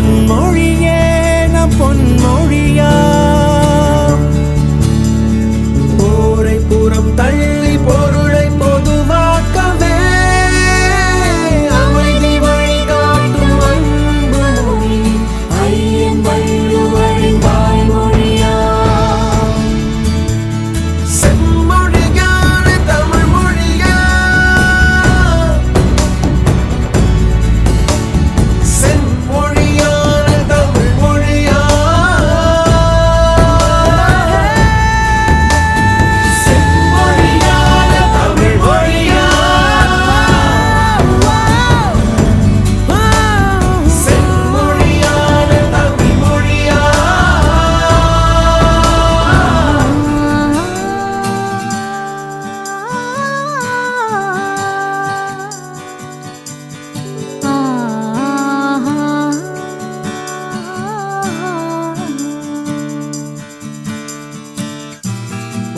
memory.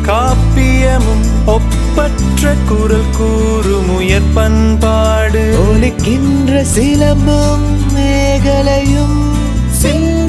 காப்பியமும் ஒப்பற்ற குரல் கூறுமுயற் பண்பாடு. ஒழிக்கின்ற சிலம்பும் மேகலையும் சின்ன